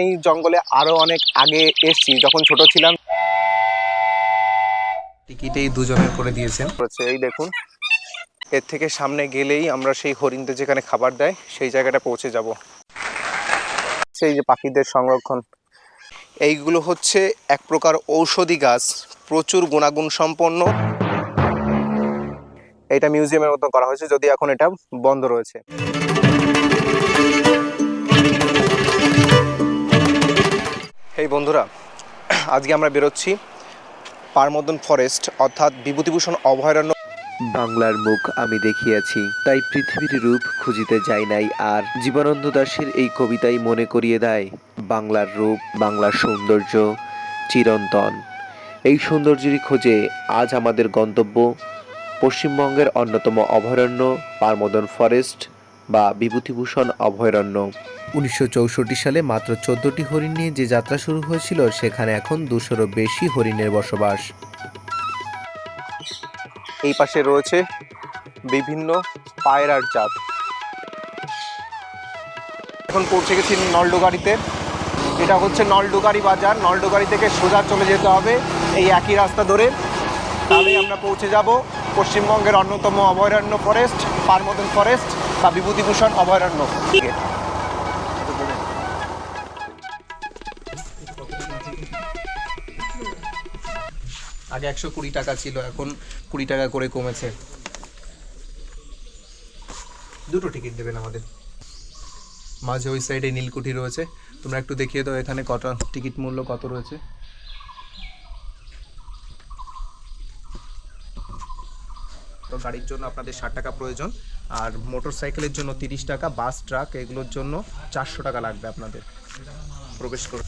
এই জঙ্গলে আরও অনেক আগে এসছি। যখন ছোট ছিলাম টিকিটেই দুজনের করে দিয়েছেন। এই দেখুন এর থেকে সামনে গেলেই আমরা সেই হরিণদের যেখানে খাবার দেয় সেই জায়গাটা পৌঁছে যাব। সেই যে পাখিদের সংরক্ষণ। এইগুলো হচ্ছে এক প্রকার ঔষধি গাছ প্রচুর গুণাগুণ সম্পন্ন। এটা মিউজিয়ামের মতো করা হয়েছে যদি এখন এটা বন্ধ রয়েছে। এই বন্ধুরা, আজকে আমরা বেরোচ্ছি পারমদন ফরেস্ট, অর্থাৎ বিভূতিভূষণ অভয়ারণ্য। বাংলার মুখ আমি দেখিয়াছি, তাই পৃথিবীর রূপ খুঁজিতে যাই নাই আর জীবনানন্দ দাশের এই কবিতাই মনে করিয়ে দেয়, বাংলার রূপ, বাংলার সৌন্দর্য, চিরন্তন। এই সৌন্দর্যেরই খোঁজে আজ আমাদের গন্তব্য, পশ্চিমবঙ্গের অন্যতম অভয়ারণ্য, পারমদন ফরেস্ট বা বিভূতিভূষণ অভয়ারণ্য। উনিশশো চৌষট্টি সালে মাত্র চোদ্দটি হরিণ নিয়ে যে যাত্রা শুরু হয়েছিল, সেখানে এখন দুশোরও বেশি হরিণের বসবাস। এই পাশে রয়েছে বিভিন্ন পায়রার জাত। এখন পৌঁছে গেছি নলডোগাড়িতে। এটা হচ্ছে নলডোগাড়ি বাজার। নলডোগাড়ি থেকে সোজা চলে যেতে হবে এই একই রাস্তা ধরে। তাহলেই আমরা পৌঁছে যাব পশ্চিমবঙ্গের অন্যতম অভয়ারণ্য ফরেস্ট পারমদন ফরেস্ট বা বিভূতিভূষণ অভয়ারণ্য। আগে একশো কুড়ি টাকা ছিল, এখন কুড়ি টাকা করে কমেছে। দুটো টিকিট দেবেন আমাদের। মাঝে ওই সাইডে নীলকুঠি রয়েছে। তোমরা একটু দেখিয়ে দাও এখানে কত টিকিট মূল্য, কত রয়েছে। তো গাড়ির জন্য আপনাদের ষাট টাকা প্রয়োজন, আর মোটর সাইকেলের জন্য তিরিশ টাকা বাস ট্রাক এগুলোর জন্য চারশো টাকা লাগবে আপনাদের। প্রবেশ করে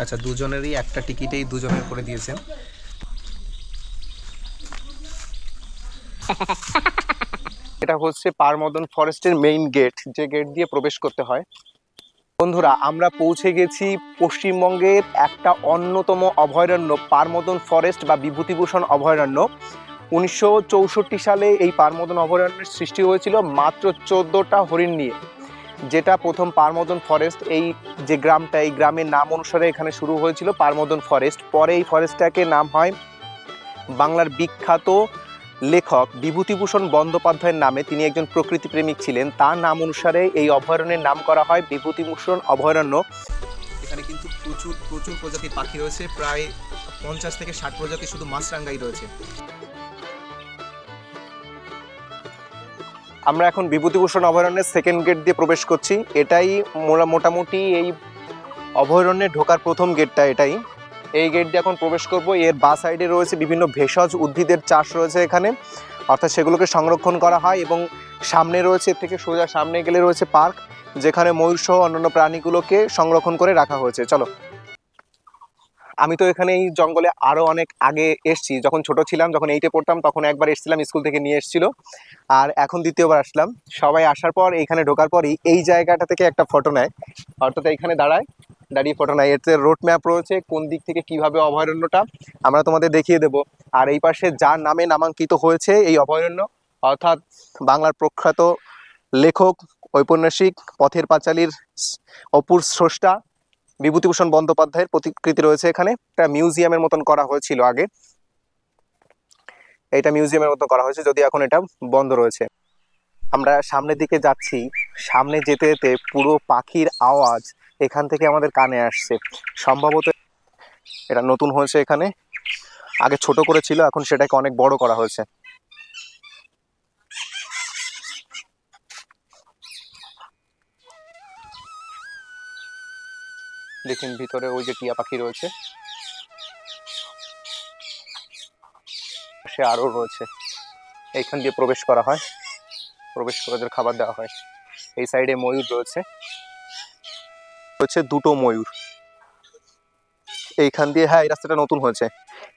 আচ্ছা দুজনেরই একটা টিকিটেই দুজনের করে দিয়েছেন। এটা হচ্ছে পারমদন ফরেস্টের মেইন গেট যে গেট দিয়ে প্রবেশ করতে হয়। বন্ধুরা, আমরা পৌঁছে গেছি পশ্চিমবঙ্গের একটা অন্যতম অভয়ারণ্য, পারমদন ফরেস্ট বা বিভূতিভূষণ অভয়ারণ্য। উনিশশো চৌষট্টি সালে এই পারমদন অভয়ারণ্যের সৃষ্টি হয়েছিল মাত্র চোদ্দোটা হরিণ নিয়ে। যেটা প্রথম পারমদন ফরেস্ট এই যে গ্রামটা, এই গ্রামের নাম অনুসারে এখানে শুরু হয়েছিল পারমদন ফরেস্ট পরে এই ফরেস্টটাকে নাম হয় বাংলার বিখ্যাত লেখক বিভূতিভূষণ বন্দ্যোপাধ্যায়ের নামে। তিনি একজন প্রকৃতি প্রেমিক ছিলেন। তার নাম অনুসারে এই অভয়ারণ্যের নাম করা হয় বিভূতিভূষণ অভয়ারণ্য। এখানে কিন্তু প্রচুর প্রচুর প্রজাতির পাখি রয়েছে। প্রায় পঞ্চাশ থেকে ষাট প্রজাতি শুধু মাছরাঙ্গাই রয়েছে। আমরা এখন বিভূতিভূষণ অভয়ারণ্যের সেকেন্ড গেট দিয়ে প্রবেশ করছি। এটাই মোটামুটি এই অভয়ারণ্যে ঢোকার প্রথম গেটটা এটাই। এই গেট দিয়ে এখন প্রবেশ করব। এর বা সাইডে রয়েছে বিভিন্ন ভেষজ উদ্ভিদের চাষ রয়েছে এখানে। অর্থাৎ সেগুলোকে সংরক্ষণ করা হয় এবং সামনে রয়েছে, এর থেকে সোজা সামনে গেলে রয়েছে পার্ক, যেখানে ময়ূর সহ অন্যান্য প্রাণীগুলোকে সংরক্ষণ করে রাখা হয়েছে। চলো। আমি তো এখানে এই জঙ্গলে আরও অনেক আগে এসছি। যখন ছোট ছিলাম, যখন এইটে পড়তাম, তখন একবার এসেছিলাম স্কুল থেকে নিয়ে এসেছিল। আর এখন দ্বিতীয়বার আসলাম। সবাই আসার পর এইখানে ঢোকার পরই এই জায়গাটা থেকে একটা ফটো নেয়। অর্থাৎ এইখানে দাঁড়ায়, দাঁড়িয়ে ফটো নেয়। এতে রোড ম্যাপ রয়েছে, কোন দিক থেকে কীভাবে অভয়ারণ্যটা আমরা তোমাদের দেখিয়ে দেব। আর এই পাশে যার নামে নামাঙ্কিত হয়েছে, এই অভয়ারণ্য, অর্থাৎ বাংলার প্রখ্যাত লেখক, ঔপন্যাসিক, পথের পাঁচালীর অপুর স্রষ্টা বিভূতিভূষণ বন্দ্যোপাধ্যায়ের প্রতিকৃতি রয়েছে এখানে। একটা মিউজিয়ামের মতন করা হয়েছিল আগে। এটা মিউজিয়ামের মতন করা হয়েছে যদি এখন এটা বন্ধ রয়েছে। আমরা সামনের দিকে যাচ্ছি। সামনে যেতে যেতে পুরো পাখির আওয়াজ এখান থেকে আমাদের কানে আসছে। সম্ভবত এটা নতুন হয়েছে এখানে। আগে ছোট করেছিল, এখন সেটাকে অনেক বড় করা হয়েছে। দেখুন ভিতরে ওই যে টিয়া পাখি রয়েছে। সে আরও রয়েছে। এইখান দিয়ে প্রবেশ করা হয়। প্রবেশ করে খাবার দেওয়া হয়। এই সাইডে ময়ূর রয়েছে। হচ্ছে দুটো ময়ূর। এইখান দিয়ে হ্যাঁ এই রাস্তাটা নতুন হয়েছে।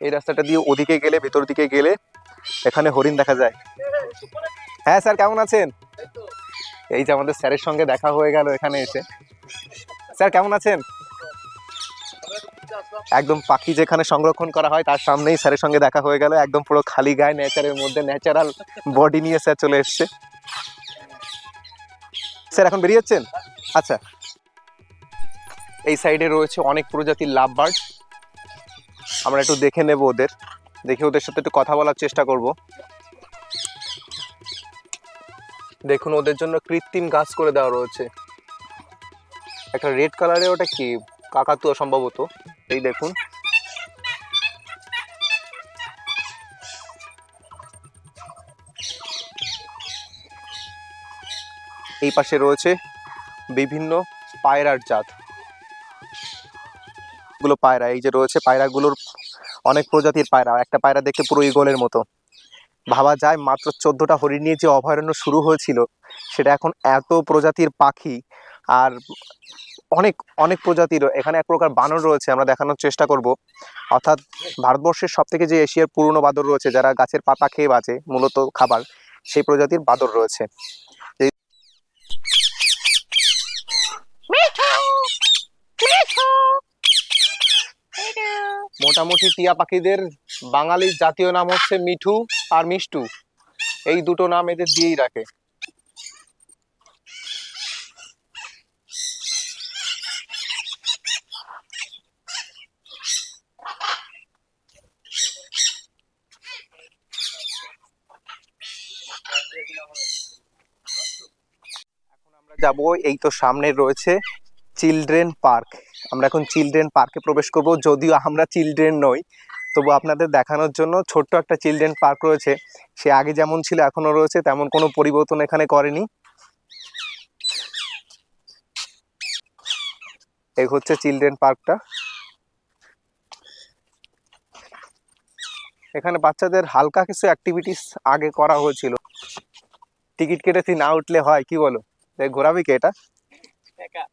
এই রাস্তাটা দিয়ে ওদিকে গেলে, ভেতর দিকে গেলে এখানে হরিণ দেখা যায়। হ্যাঁ স্যার, কেমন আছেন? এই যে আমাদের স্যারের সঙ্গে দেখা হয়ে গেল এখানে এসে। স্যার, কেমন আছেন? একদম পাখি যেখানে সংরক্ষণ করা হয়, তার সামনেই স্যারের সঙ্গে দেখা হয়ে গেল। একদম পুরো খালি গায়ে নেচারের মধ্যে ন্যাচারাল বডি নিয়ে স্যার চলে এসছে। স্যার, এখন বেরিয়ে যাচ্ছেন? আচ্ছা। এই সাইডে রয়েছে অনেক প্রজাতির লাভ বার্ড আমরা একটু দেখে নেব ওদের। দেখে ওদের সাথে একটু কথা বলার চেষ্টা করব। দেখুন, ওদের জন্য কৃত্রিম গাছ করে দেওয়া রয়েছে। একটা রেড কালারে ওটা কি? কাকাতুয়া সম্ভবত। এই দেখুন। এই পাশে রয়েছে বিভিন্ন পায়রার জাত। গুলো পায়রা, এই যে রয়েছে পায়রাগুলোর অনেক প্রজাতির পায়রা, একটা পায়রা দেখতে পুরো ইগলের মতো। ভাবা যায় মাত্র চোদ্দটা হরিণ নিয়ে যে অভয়ারণ্য শুরু হয়েছিল, সেটা এখন এত প্রজাতির পাখি আর অনেক অনেক প্রজাতির এখানে এক প্রকার বানর রয়েছে আমরা দেখানোর চেষ্টা করব। অর্থাৎ ভারতবর্ষের সব থেকে যে এশিয়ার পুরনো বাদর রয়েছে যারা গাছের পাতা খেয়ে বাঁচে মূলত খাবার সেই প্রজাতির বাদর রয়েছে। মোটামুটি টিয়া পাখিদের বাঙালির জাতীয় নাম হচ্ছে মিঠু আর মিষ্টু। এই দুটো নাম এদের দিয়েই রাখে। যাব, এই তো সামনে রয়েছে চিলড্রেন পার্ক। আমরা এখন চিলড্রেন পার্কে প্রবেশ করব, যদিও আমরা চিলড্রেন নই। তবু আপনাদের দেখানোর জন্য ছোট্ট একটা চিলড্রেন পার্ক রয়েছে। সে আগে যেমন ছিল, এখনও রয়েছে, তেমন কোনো পরিবর্তন এখানে করেনি। এই হচ্ছে চিলড্রেন পার্কটা। এখানে বাচ্চাদের হালকা কিছু অ্যাক্টিভিটিস আগে করা হয়েছিল। টিকিট কেটে তুই না উঠলে হয়, কি বলো? ঘোরাবি কে এটা? একা।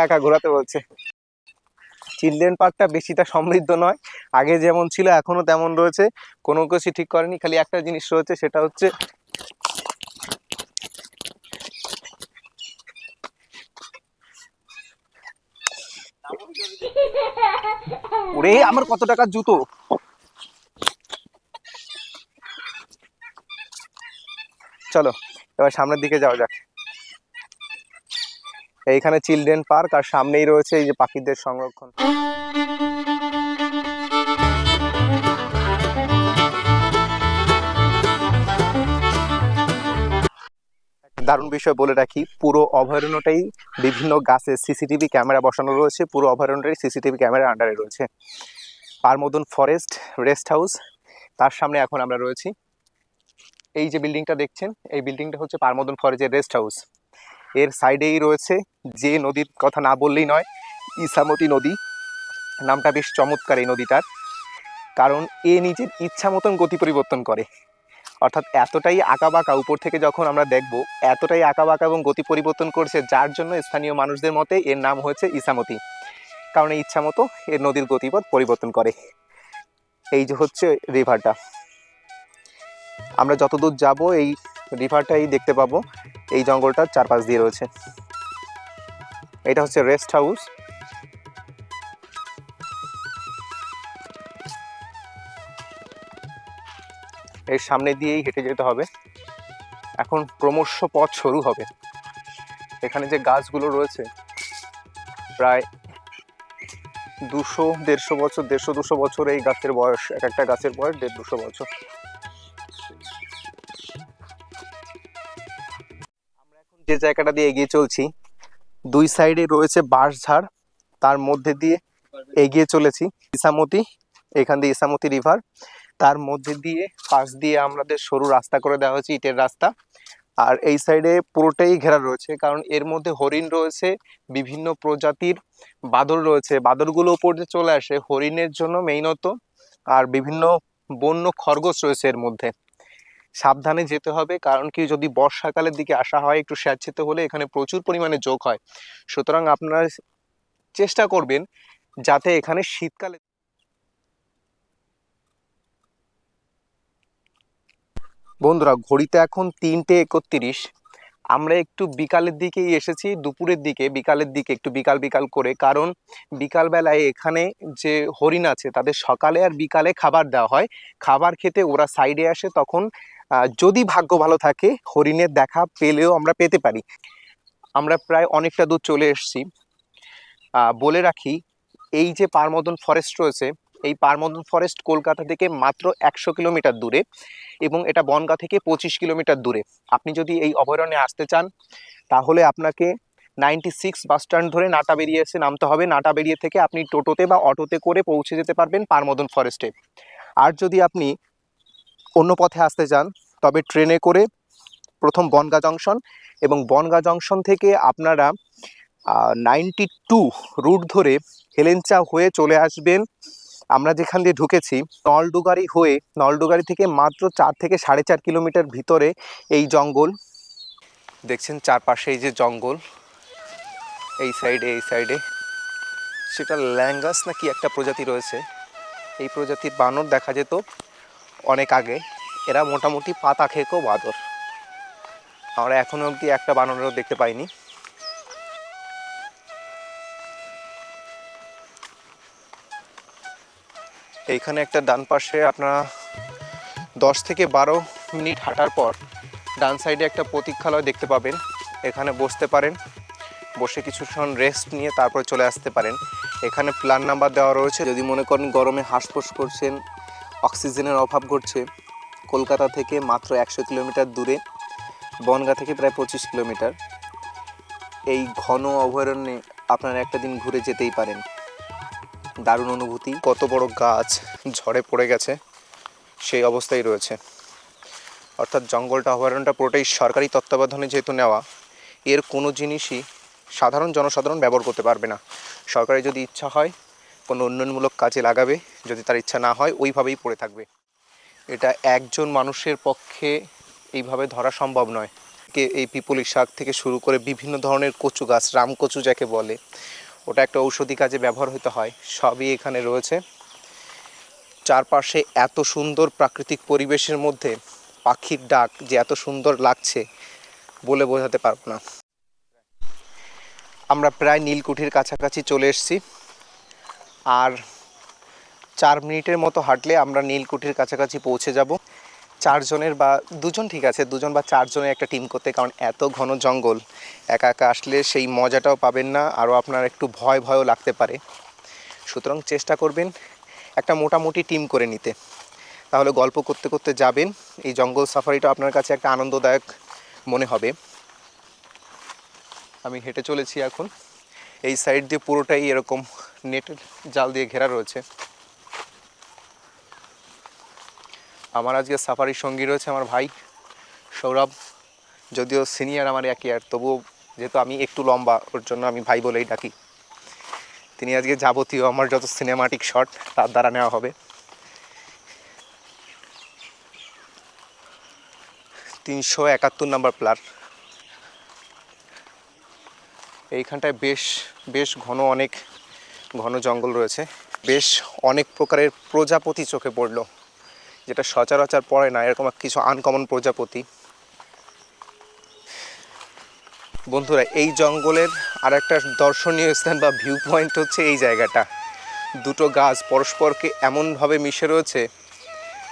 একা ঘোরাতে বলছে। চিলড্রেন পার্কটা বেশিটা সমৃদ্ধ নয়। আগে যেমন ছিল এখনও তেমন রয়েছে। কোনো কিছু ঠিক করেনি খালি একটা জিনিস রয়েছে সেটা হচ্ছে ওরে আমার কত টাকার জুতো? চলো, এবার সামনের দিকে যাওয়া যাক। এইখানে চিলড্রেন পার্ক, আর সামনেই রয়েছে এই যে পাখিদের সংরক্ষণ। দারুণ বিষয় বলে রাখি, পুরো অভয়ারণ্যটাই বিভিন্ন গাছে সিসিটিভি ক্যামেরা বসানো রয়েছে, পুরো অভয়ারণ্যটাই সিসিটিভি ক্যামেরার আন্ডারে রয়েছে। পারমদন ফরেস্ট রেস্ট হাউস, তার সামনে এখন আমরা রয়েছি। এই যে বিল্ডিংটা দেখছেন, এই বিল্ডিংটা হচ্ছে পারমদন ফরেস্টের রেস্ট হাউস। এর সাইডেই রয়েছে যে নদীর কথা না বললেই নয়, ইসামতি নদী। নামটা বেশ চমৎকার এই নদীটার। কারণ এ নিজের ইচ্ছা মতন গতি পরিবর্তন করে। অর্থাৎ এতটাই আঁকাবাঁকা উপর থেকে যখন আমরা দেখব, এতটাই আঁকাবাঁকা এবং গতি পরিবর্তন করছে যার জন্য স্থানীয় মানুষদের মতে এর নাম হয়েছে ইসামতি। কারণ এই ইচ্ছা মতো এর নদীর গতিপথ পরিবর্তন করে। এই যে হচ্ছে রিভারটা আমরা যতদূর যাব, এই রিভারটাই দেখতে পাবো। এই জঙ্গলটার চারপাশ দিয়ে রয়েছে। এটা হচ্ছে রেস্ট হাউস এর সামনে দিয়েই হেঁটে যেতে হবে। এখন ক্রমশ পথ শুরু হবে। এখানে যে গাছগুলো রয়েছে, প্রায় দুশো, দেড়শো বছর, দেড়শো, দুশো বছর এই গাছের বয়স, এক একটা গাছের বয়স দেড়, দুশো বছর। যে জায়গাটা দিয়ে এগিয়ে চলছি, দুই সাইডে রয়েছে বাঁশঝাড় তার মধ্যে দিয়ে এগিয়ে চলেছি ইসামতি, এখান দিয়ে ইসামতি রিভার তার মধ্যে দিয়ে পাশ দিয়ে আমাদের সরু রাস্তা করে দেওয়া হয়েছে ইটের রাস্তা। আর এই সাইডে পুরোটাই ঘেরা রয়েছে, কারণ এর মধ্যে হরিণ রয়েছে, বিভিন্ন প্রজাতির বাদর রয়েছে। বাদরগুলো উপর দিয়ে চলে আসে, হরিণের জন্য মেইনত, আর বিভিন্ন বন্য খরগোশ রয়েছে এর মধ্যে। সাবধানে যেতে হবে। কারণ কি যদি বর্ষাকালের দিকে আসা হয়, একটু স্যাঁতসেতে হলে এখানে প্রচুর পরিমাণে যোগ হয়। সুতরাং আপনারা চেষ্টা করবেন যাতে এখানে শীতকালে বন্ধুরা, ঘড়িতে এখন তিনটে একত্রিশ। আমরা একটু বিকালের দিকেই এসেছি, দুপুরের দিকে, বিকালের দিকে একটু বিকাল বিকাল করে। কারণ বিকালবেলায় এখানে যে হরিণ আছে, তাদের সকালে আর বিকালে খাবার দেওয়া হয়। খাবার খেতে ওরা সাইডে আসে, তখন যদি ভাগ্য ভালো থাকে, হরিণের দেখা পেলেও আমরা পেতে পারি। আমরা প্রায় অনেকটা দূর চলে এসেছি। বলে রাখি, এই যে পারমদন ফরেস্ট রয়েছে, এই পারমদন ফরেস্ট কলকাতা থেকে মাত্র একশো কিলোমিটার দূরে এবং এটা বনগা থেকে পঁচিশ কিলোমিটার দূরে। আপনি যদি এই অভয়ারণ্যে আসতে চান, তাহলে আপনাকে নাইনটি সিক্স বাস স্ট্যান্ড ধরে নাটা বেরিয়ে এসে নামতে হবে। নাটা বেরিয়ে থেকে আপনি টোটোতে বা অটোতে করে পৌঁছে যেতে পারবেন পারমদন ফরেস্টে আর যদি আপনি অন্য পথে আসতে চান তবে ট্রেনে করে প্রথম বনগা জংশন এবং বনগা জংশন থেকে আপনারা নাইনটি টু রুট ধরে হেলেঞ্চা হয়ে চলে আসবেন। আমরা যেখান দিয়ে ঢুকেছি, নলডুগারি হয়ে, নলডুগারি থেকে মাত্র চার থেকে সাড়ে চার কিলোমিটার ভিতরে এই জঙ্গল। দেখছেন চারপাশে এই যে জঙ্গল, এই সাইডে এই সাইডে সেটা ল্যাঙ্গাস নাকি একটা প্রজাতি রয়েছে। এই প্রজাতির বানর দেখা যেত। অনেক আগে। এরা মোটামুটি পাতা খেকো বাদর। আমরা এখনও অবধি একটা বানরেও দেখতে পাইনি। এইখানে একটা ডান পাশে আপনারা দশ থেকে বারো মিনিট হাঁটার পর ডান সাইডে একটা প্রতীক্ষালয় দেখতে পাবেন। এখানে বসতে পারেন, বসে কিছুক্ষণ রেস্ট নিয়ে তারপরে চলে আসতে পারেন। এখানে প্ল্যান নাম্বার দেওয়া রয়েছে। যদি মনে করেন গরমে হাঁসফাঁস করছেন অক্সিজেনের অভাব ঘটছে। কলকাতা থেকে মাত্র একশো কিলোমিটার দূরে, বনগা থেকে প্রায় পঁচিশ কিলোমিটার। এই ঘন অভয়ারণ্যে আপনারা একটা দিন ঘুরে যেতেই পারেন। দারুণ অনুভূতি, কত বড় গাছ, ঝড়ে পড়ে গেছে, সেই অবস্থায় রয়েছে। অর্থাৎ জঙ্গলটা, অভয়ারণ্যটা পুরোটাই সরকারি তত্ত্বাবধানে যেহেতু নেওয়া, এর কোনো জিনিসই সাধারণ জনসাধারণ ব্যবহার করতে পারবে না। সরকারের যদি ইচ্ছা হয় কোনো উন্নয়নমূলক কাজে লাগাবে, যদি তার ইচ্ছা না হয়, ওইভাবেই পড়ে থাকবে। এটা একজন মানুষের পক্ষে এইভাবে ধরা সম্ভব নয়। কে এই পিপুলি শাক থেকে শুরু করে বিভিন্ন ধরনের কচু গাছ, রামকচু যাকে বলে, ওটা একটা ঔষধি কাজে ব্যবহার হতে হয়। সবই এখানে রয়েছে। চারপাশে এত সুন্দর প্রাকৃতিক পরিবেশের মধ্যে পাখির ডাক যে এত সুন্দর লাগছে বলে বোঝাতে পারব না। আমরা প্রায় নীলকুঠির কাছাকাছি চলে এসেছি। আর চার মিনিটের মতো হাঁটলে আমরা নীলকুঠির কাছাকাছি পৌঁছে যাব। চারজনের বা দুজন ঠিক আছে, দুজন বা চারজনের একটা টিম করতে, কারণ এত ঘন জঙ্গল, একা একা আসলে সেই মজাটাও পাবেন না, আরও আপনার একটু ভয় ভয়ও লাগতে পারে। সুতরাং চেষ্টা করবেন একটা মোটামুটি টিম করে নিতে। তাহলে গল্প করতে করতে যাবেন, এই জঙ্গল সাফারিটা আপনার কাছে একটা আনন্দদায়ক মনে হবে। আমি হেঁটে চলেছি এখন। এই সাইড দিয়ে পুরোটাই এরকম নেটের জাল দিয়ে ঘেরা রয়েছে। আমার আজকে সাফারির সঙ্গী রয়েছে আমার ভাই সৌরভ, যদিও সিনিয়র আমার এক ইয়ার তবুও যেহেতু আমি একটু লম্বা, ওর জন্য আমি ভাই বলেই ডাকি। তিনি আজকে যাবতীয় আমার যত সিনেমাটিক শট তার দ্বারা নেওয়া হবে। তিনশো একাত্তর নাম্বার প্লার। এইখানটায় বেশ বেশ ঘন অনেক ঘন জঙ্গল রয়েছে। বেশ অনেক প্রকারের প্রজাপতি চোখে পড়ল, যেটা সচরাচর পড়ে না, এরকম কিছু আনকমন প্রজাপতি। বন্ধুরা, এই জঙ্গলের আর একটা দর্শনীয় স্থান বা ভিউ পয়েন্ট হচ্ছে এই জায়গাটা। দুটো গাছ পরস্পরকে এমনভাবে মিশে রয়েছে।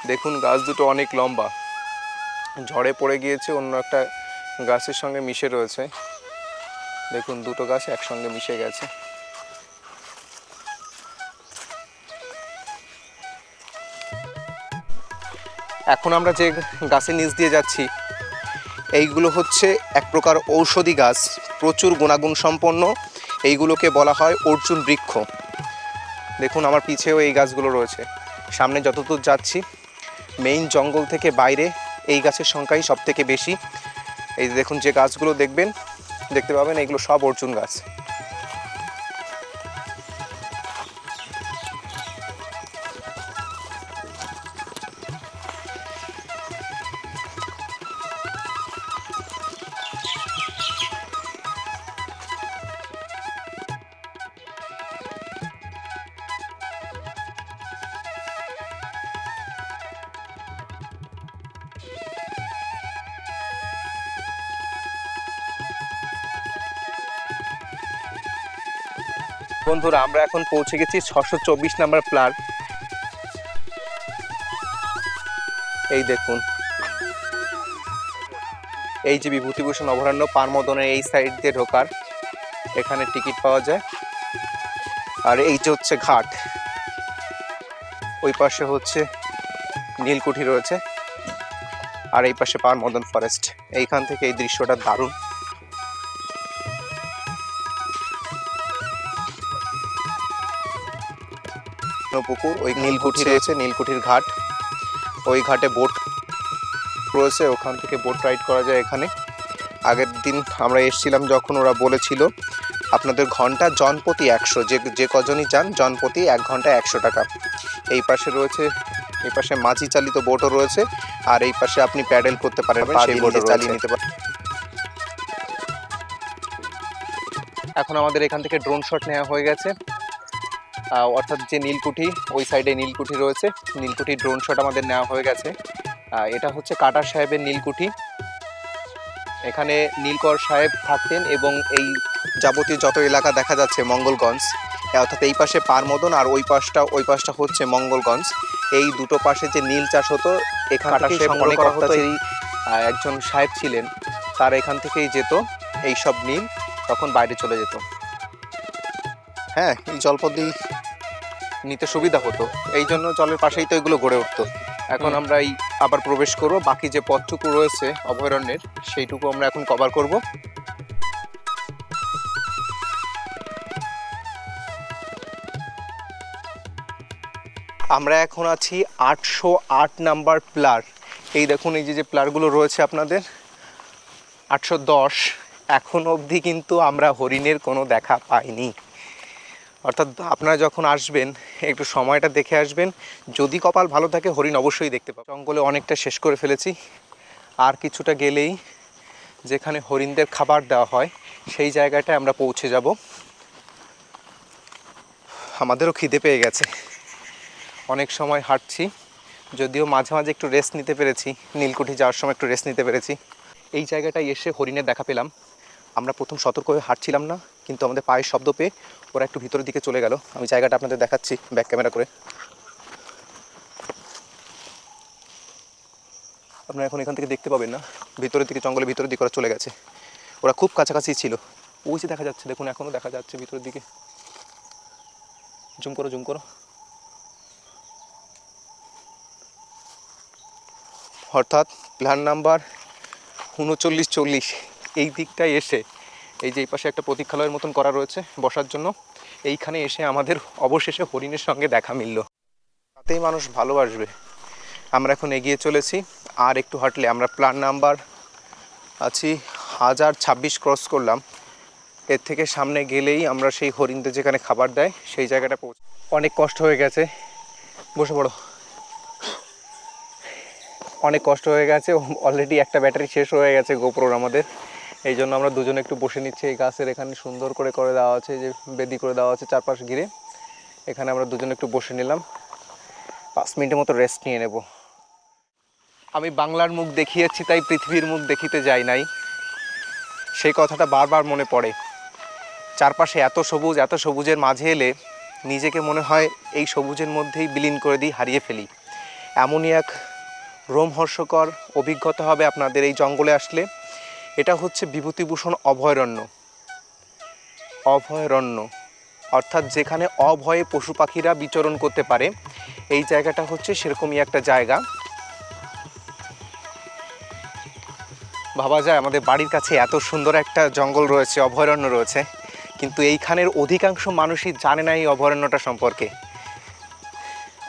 দেখুন, গাছ দুটো অনেক লম্বা। ঝড়ে পড়ে গিয়েছে, অন্য একটা গাছের সঙ্গে মিশে রয়েছে। দেখুন, দুটো গাছ একসঙ্গে মিশে গেছে। এখন আমরা যে গাছের নিচ দিয়ে যাচ্ছি, এইগুলো হচ্ছে এক প্রকার ঔষধি গাছ, প্রচুর গুণাগুণ সম্পন্ন। এইগুলোকে বলা হয় অর্জুন বৃক্ষ। দেখুন আমার পিছেও এই গাছগুলো রয়েছে। সামনে যতদূর যাচ্ছি মেইন জঙ্গল থেকে বাইরে এই গাছের সংখ্যাই সব থেকে বেশি। এই দেখুন যে গাছগুলো দেখবেন, দেখতে পাবেন এগুলো সব অর্জুন গাছ। বন্ধুরা, আমরা এখন পৌঁছে গেছি ছশো চব্বিশ নাম্বার প্লার। এই দেখুন। এই যে বিভূতিভূষণ অভয়ারণ্য পানমদনের এই সাইড দিয়ে ঢোকার, এখানে টিকিট পাওয়া যায়। আর এই যে হচ্ছে ঘাট, ওই পাশে হচ্ছে নীলকুঠি রয়েছে। আর এই পাশে পানমদন ফরেস্ট, এইখান থেকে এই দৃশ্যটা দারুণ। পুকুর ওই নীলকুঠি রয়েছে নীলকুঠির ঘাট। ওই ঘাটে বোট রয়েছে ওখান থেকে বোট রাইড করা যায় এখানে। আগের দিন আমরা এসেছিলাম যখন ওরা বলেছিল আপনাদের ঘণ্টা জনপ্রতি একশো যে যে কজনই যান জনপ্রতি এক ঘণ্টা একশো টাকা। এই পাশে রয়েছে এই পাশে মাঝি চালিত বোটও রয়েছে আর এই পাশে আপনি প্যাডেল করতে পারেন সেই বোটে চালিয়ে নিতে পারেন। এখন আমাদের এখান থেকে ড্রোন শট নেওয়া হয়ে গেছে। অর্থাৎ যে নীলকুঠি ওই সাইডে নীলকুঠি রয়েছে। নীলকুঠি ড্রোন শট আমাদের নেওয়া হয়ে গেছে। এটা হচ্ছে কাটার সাহেবের নীলকুঠি। এখানে নীলকর সাহেব থাকতেন এবং এই যাবতীয় যত এলাকা দেখা যাচ্ছে মঙ্গলগঞ্জ অর্থাৎ এই পাশে পারমদন আর ওই পাশটা ওই পাশটা হচ্ছে মঙ্গলগঞ্জ। এই দুটো পাশে যে নীল চাষ হতো এখানে অনেক অত্যাচারী একজন সাহেব ছিলেন। তার এখান থেকেই যেত এই সব নীল তখন বাইরে চলে যেত। হ্যাঁ এই জলপথেই নিতে সুবিধা হতো। এই জন্য জলের পাশেই তো এগুলো গড়ে উঠতো। এখন আমরা এই আবার প্রবেশ করব। বাকি যে পথটুকু রয়েছে অভয়ারণ্যের সেইটুকু আমরা এখন কভার করব। আমরা এখন আছি আটশো আট নাম্বার প্লার। এই দেখুন এই যে যে প্লারগুলো রয়েছে আপনাদের আটশো দশ। এখন অবধি কিন্তু আমরা হরিণের কোনো দেখা পাইনি। অর্থাৎ আপনারা যখন আসবেন, একটু সময়টা দেখে আসবেন। যদি কপাল ভালো থাকে, হরিণ অবশ্যই দেখতে পাবেন জঙ্গলে অনেকটা শেষ করে ফেলেছি। আর কিছুটা গেলেই যেখানে হরিণদের খাবার দেওয়া হয়, সেই জায়গাটায় আমরা পৌঁছে যাব। আমাদেরও খিদে পেয়ে গেছে। অনেক সময় হাঁটছি, যদিও মাঝে মাঝে একটু রেস্ট নিতে পেরেছি। নীলকুঠি যাওয়ার সময় একটু রেস্ট নিতে পেরেছি। এই জায়গাটায় এসে হরিণের দেখা পেলাম। আমরা প্রথম সতর্ক হয়ে হাঁটছিলাম না। কিন্তু আমাদের পায়ের শব্দ পেয়ে ওরা একটু ভিতরের দিকে চলে গেল। আমি জায়গাটা আপনাদের দেখাচ্ছি ব্যাক ক্যামেরা করে। আপনারা এখন এখান থেকে দেখতে পাবেন না, ভিতরের দিকে জঙ্গলের ভিতরের দিকে ওরা চলে গেছে। ওরা খুব কাছাকাছি ছিল। ওই যে দেখা যাচ্ছে, দেখুন এখনও দেখা যাচ্ছে ভিতরের দিকে। জুম করো জুম করো। অর্থাৎ প্ল্যান নাম্বার উনচল্লিশ চল্লিশ। এই দিকটায় এসে এই যে এই পাশে একটা প্রতীক্ষালয়ের মতন করা রয়েছে বসার জন্য। এইখানে এসে আমাদের অবশেষে হরিণের সঙ্গে দেখা মিলল। তাতেই মানুষ ভালোবাসবে আমরা এখন এগিয়ে চলেছি। আর একটু হাঁটলে আমরা প্ল্যান নাম্বার আছি হাজার ছাব্বিশ ক্রস করলাম। এর থেকে সামনে গেলেই আমরা সেই হরিণদের যেখানে খাবার দেয়, সেই জায়গাটা পৌঁছ অনেক কষ্ট হয়ে গেছে। বসে পড়ো। অনেক কষ্ট হয়ে গেছে। অলরেডি একটা ব্যাটারি শেষ হয়ে গেছে গোপ্রোর আমাদের। এই জন্য আমরা দুজনে একটু বসে নিচ্ছি। এই গাছের এখানে সুন্দর করে করে দেওয়া আছে যে বেদি করে দেওয়া আছে চারপাশ ঘিরে। এখানে আমরা দুজনে একটু বসে নিলাম। পাঁচ মিনিটের মতো রেস্ট নিয়ে নেব। আমি বাংলার মুখ দেখিয়েছি, তাই পৃথিবীর মুখ দেখিতে যাই নাই। সেই কথাটা বারবার মনে পড়ে। চারপাশে এত সবুজ, এত সবুজের মাঝে এলে নিজেকে মনে হয় এই সবুজের মধ্যেই বিলীন করে দিই, হারিয়ে ফেলি। এমনই এক রোমহর্ষকর অভিজ্ঞতা হবে আপনাদের এই জঙ্গলে আসলে। এটা হচ্ছে বিভূতিভূষণ অভয়ারণ্য। অভয়ারণ্য, অর্থাৎ যেখানে অভয়ে পশু পাখিরা বিচরণ করতে পারে, এই জায়গাটা হচ্ছে সেরকমই একটা জায়গা। ভাবা যায় আমাদের বাড়ির কাছে এত সুন্দর একটা জঙ্গল রয়েছে, অভয়ারণ্য রয়েছে, কিন্তু এইখানের অধিকাংশ মানুষই জানে না এই অভয়ারণ্যটা সম্পর্কে।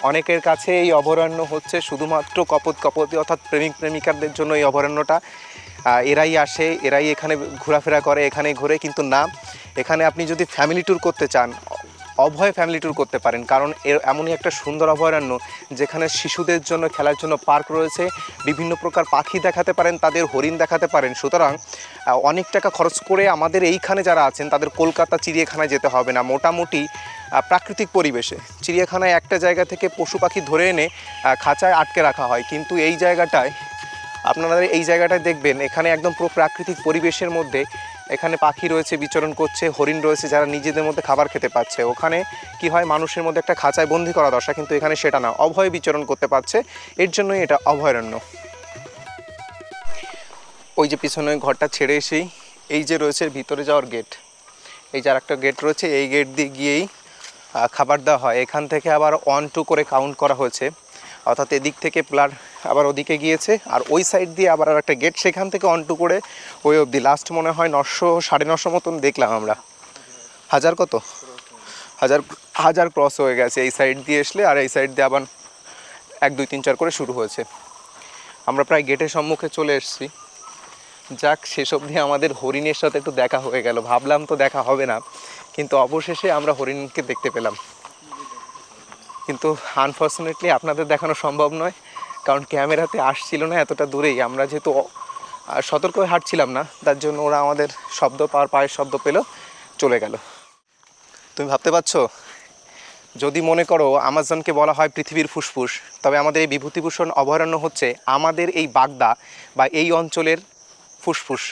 অনেকের কাছে এই অভয়ারণ্য হচ্ছে শুধুমাত্র কপত কপতি, অর্থাৎ প্রেমিক প্রেমিকাদের জন্য এই অভয়ারণ্যটা। এরাই আসে, এরাই এখানে ঘোরাফেরা করে, এখানে ঘুরে, কিন্তু না। এখানে আপনি যদি ফ্যামিলি ট্যুর করতে চান, অভয় ফ্যামিলি ট্যুর করতে পারেন, কারণ এর এমনই একটা সুন্দর অভয়ারণ্য যেখানে শিশুদের জন্য, খেলার জন্য পার্ক রয়েছে। বিভিন্ন প্রকার পাখি দেখাতে পারেন, তাদের হরিণ দেখাতে পারেন। সুতরাং অনেক টাকা খরচ করে আমাদের এইখানে যারা আছেন, তাদের কলকাতা চিড়িয়াখানায় যেতে হবে না। মোটামুটি প্রাকৃতিক পরিবেশে। চিড়িয়াখানায় একটা জায়গা থেকে পশু পাখি ধরে এনে খাঁচায় আটকে রাখা হয়। কিন্তু এই জায়গাটায় আপনারা এই জায়গাটায় দেখবেন, এখানে একদম পুরো প্রাকৃতিক পরিবেশের মধ্যে এখানে পাখি রয়েছে, বিচরণ করছে, হরিণ রয়েছে যারা নিজেদের মধ্যে খাবার খেতে পাচ্ছে। ওখানে কি হয়, মানুষের মধ্যে একটা খাঁচায় বন্দি করা দশা, কিন্তু এখানে সেটা না। অভয় বিচরণ করতে পারছে। এর জন্যই এটা অভয়ারণ্য। ওই যে পিছনে ঘরটা ছেড়ে এসেই এই যে রয়েছে ভিতরে যাওয়ার গেট এই যে আরেকটা গেট রয়েছে, এই গেট দিয়ে গিয়েই খাবার দেওয়া হয়। এখান থেকে আবার ওয়ান টু করে কাউন্ট করা হয়েছে। অর্থাৎ এদিক থেকে প্লার আবার ওদিকে গিয়েছে। আর ওই সাইড দিয়ে আবার আর একটা গেট সেখান থেকে অন টু করে ওই অবধি। লাস্ট মনে হয় নশো, সাড়ে নশো মতন দেখলাম আমরা। হাজার কত? হাজার হাজার ক্রস হয়ে গেছে। এই সাইড দিয়ে আসলে আর এই সাইড দিয়ে আবার এক, দুই, তিন, চার করে শুরু হয়েছে। আমরা প্রায় গেটের সম্মুখে চলে এসেছি। যাক, শেষ অবধি আমাদের হরিণের সাথে একটু দেখা হয়ে গেল। ভাবলাম তো দেখা হবে না। কিন্তু অবশেষে আমরা হরিণকে দেখতে পেলাম। কিন্তু আনফর্চুনেটলি আপনাদের দেখানো সম্ভব নয়। কারণ ক্যামেরাতে আসছিল না এতটা দূরেই। আমরা যেহেতু সতর্ক হয়ে হাঁটছিলাম না, তার জন্য ওরা আমাদের শব্দ পাওয়ার পায়ের শব্দ পেল, চলে গেল। তুমি ভাবতে পারছ? যদি মনে করো আমাজনকে বলা হয় পৃথিবীর ফুসফুস, তবে আমাদের এই বিভূতিভূষণ অভয়ারণ্য হচ্ছে আমাদের এই বাগদা বা এই অঞ্চলের ফুসফুস।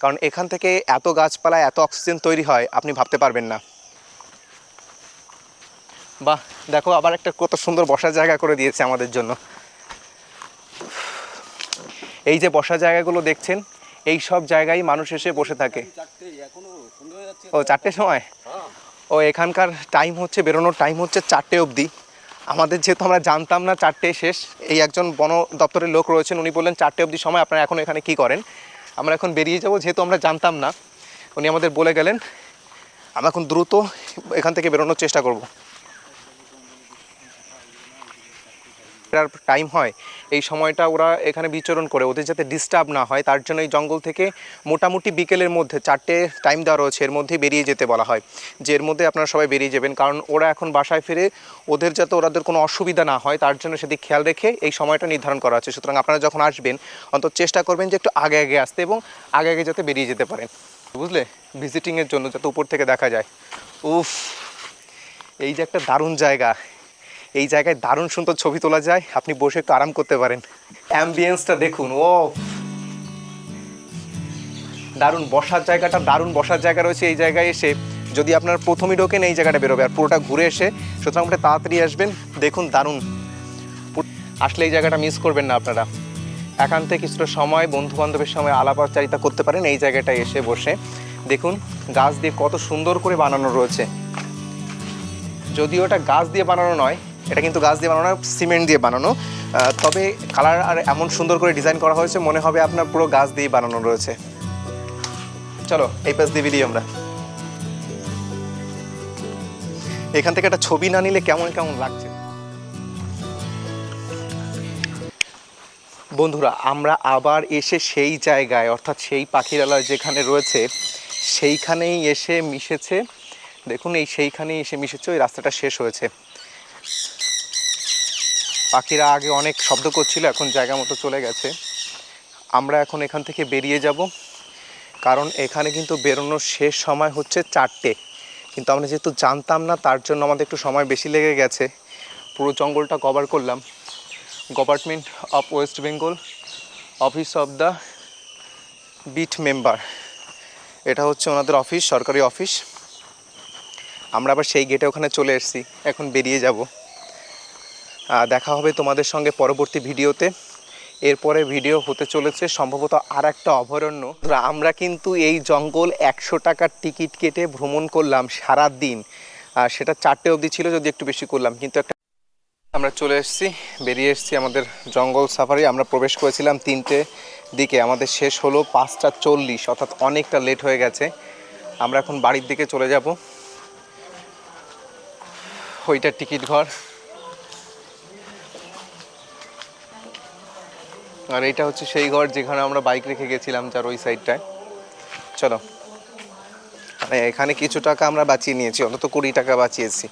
কারণ এখান থেকে এত গাছপালা, এত অক্সিজেন তৈরি হয়, আপনি ভাবতে পারবেন না। বাহ, দেখো আবার একটা কত সুন্দর বসার জায়গা করে দিয়েছে আমাদের জন্য। এই যে বসার জায়গাগুলো দেখছেন, এই সব জায়গায় মানুষ এসে বসে থাকে। ও চারটের সময়? ও, এখানকার টাইম হচ্ছে, বেরোনোর টাইম হচ্ছে চারটে অবধি। আমাদের যেহেতু আমরা জানতাম না চারটে শেষ, এই একজন বন দপ্তরের লোক রয়েছেন, উনি বললেন চারটে অবধি সময়, আপনারা এখন এখানে কি করেন? আমরা এখন বেরিয়ে যাব, যেহেতু আমরা জানতাম না, উনি আমাদের বলে গেলেন, আমরা এখন দ্রুত এখান থেকে বেরোনোর চেষ্টা করব। টাইম হয়, এই সময়টা ওরা এখানে বিচরণ করে। ওদের যাতে ডিস্টার্ব না হয়, তার জন্য এই জঙ্গল থেকে মোটামুটি বিকেলের মধ্যে, চারটে টাইম দেওয়া রয়েছে, এর মধ্যে বেরিয়ে যেতে বলা হয়। যে এর মধ্যে আপনারা সবাই বেরিয়ে যাবেন, কারণ ওরা এখন বাসায় ফিরে ওদের যাতে ওদের কোনো অসুবিধা না হয়, তার জন্য সেদিক খেয়াল রেখে এই সময়টা নির্ধারণ করা আছে। সুতরাং আপনারা যখন আসবেন, অন্তত চেষ্টা করবেন যে একটু আগে আগে আসতে এবং আগে আগে যাতে বেরিয়ে যেতে পারেন। বুঝলে? ভিজিটিংয়ের জন্য যাতে উপর থেকে দেখা যায়। উফ, এই যে একটা দারুণ জায়গা। এই জায়গায় দারুণ সুন্দর ছবি তোলা যায়, আপনি বসে একটু আরাম করতে পারেন। অ্যাম্বিয়েন্সটা দেখুন ও দারুণ বসার জায়গাটা, দারুণ বসার জায়গা রয়েছে এই জায়গায় এসে। যদি আপনার প্রথমেই ঢোকেন, এই জায়গাটা বেরোবে আর পুরোটা ঘুরে এসে, সুতরাং আপনি তাড়াতাড়ি আসবেন, দেখুন দারুণ। আসলে এই জায়গাটা মিস করবেন না আপনারা। একান্তে কিছুটা সময় বন্ধু বান্ধবের সময় আলাপচারিতা করতে পারেন এই জায়গাটায় এসে বসে। দেখুন, গাছ দিয়ে কত সুন্দর করে বানানো রয়েছে। যদিও এটা গাছ দিয়ে বানানো নয় এটা কিন্তু গাছ দিয়ে বানানো, সিমেন্ট দিয়ে বানানো। তবে কালার আর এমন সুন্দর করে ডিজাইন করা হয়েছে, মনে হবে আপনার পুরো গাছ দিয়ে বানানো রয়েছে। চলো, এই পাশ দিয়ে বেরিয়ে আমরা। এখান থেকে একটা ছবি না নিলে কেমন কেমন লাগছে? বন্ধুরা, আমরা আবার এসে সেই জায়গায়, অর্থাৎ সেই পাখিরালয় যেখানে রয়েছে, সেইখানেই এসে মিশেছে। দেখুন, এই সেইখানেই এসে মিশেছে, ওই রাস্তাটা শেষ হয়েছে। পাখিরা আগে অনেক শব্দ করছিল, এখন জায়গা মতো চলে গেছে। আমরা এখন এখান থেকে বেরিয়ে যাব, কারণ এখানে কিন্তু বেরোনোর শেষ সময় হচ্ছে চারটে। কিন্তু আমরা যেহেতু জানতাম না, তার জন্য আমাদের একটু সময় বেশি লেগে গেছে। পুরো জঙ্গলটা কভার করলাম। Government of West Bengal office of the beat member এটা হচ্ছে ওনাদের অফিস সরকারি অফিস আমরা আবার সেই গেটে ওখানে চলে এসেছি, এখন বেরিয়ে যাব। দেখা হবে তোমাদের সঙ্গে পরবর্তী ভিডিওতে। এরপরে ভিডিও হতে চলেছে সম্ভবত আর একটা অভয়ারণ্য আমরা কিন্তু এই জঙ্গল একশো টাকার টিকিট কেটে ভ্রমণ করলাম সারা দিন আর সেটা চারটে অবধি ছিল, যদি একটু বেশি করলাম। কিন্তু একটা আমরা চলে এসেছি, বেরিয়ে এসেছি আমাদের জঙ্গল সাফারি। আমরা প্রবেশ করেছিলাম তিনটে দিকে। আমাদের শেষ হলো পাঁচটা চল্লিশ, অর্থাৎ অনেকটা লেট হয়ে গেছে। আমরা এখন বাড়ির দিকে চলে যাব। ওইটার টিকিট ঘর। আর এটা হচ্ছে সেই ঘর যেখানে আমরা বাইক রেখে গেছিলাম যার ওই সাইডটায় চলো। মানে এখানে কিছু টাকা আমরা বাঁচিয়ে নিয়েছি, অন্তত কুড়ি টাকা বাঁচিয়েছি।